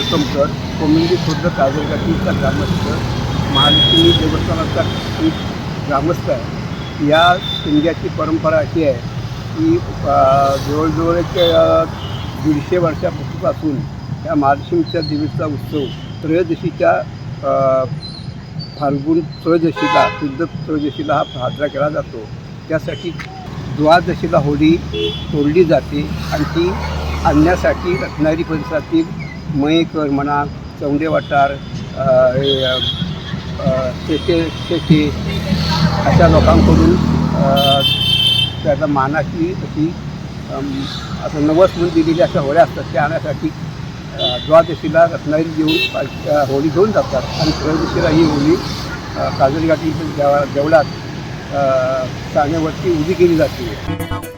खुर्द काजळगाठीचा ग्रामस्थ महालक्ष्मी देवस्थानाचा एक ग्रामस्थ आहे. या शिमग्याची परंपरा अशी आहे की जवळजवळ एक दीडशे वर्षापासून या महालक्ष्मीच्या देवीचा उत्सव त्रयोदशीच्या फाल्गुन त्रयोदशीला शुद्ध त्रयोदशीला हा साजरा केला जातो. त्यासाठी द्वादशीला होळी तोडली जाते आणि ती आणण्यासाठी रत्नागिरी परिसरातील मयेकर म्हणा चौंडे वाटार शेती हे, अशा लोकांकडून त्याचा मानाची अशी असं नवस म्हणून दिलेल्या अशा होळ्या असतात त्या आणण्यासाठी द्वादशीला रत्नागिरी घेऊन होळी घेऊन जातात. आणि त्रयोदशीला ही होळी काजरी घाटी देवा देवळात साण्यावरती उभी केली जाते.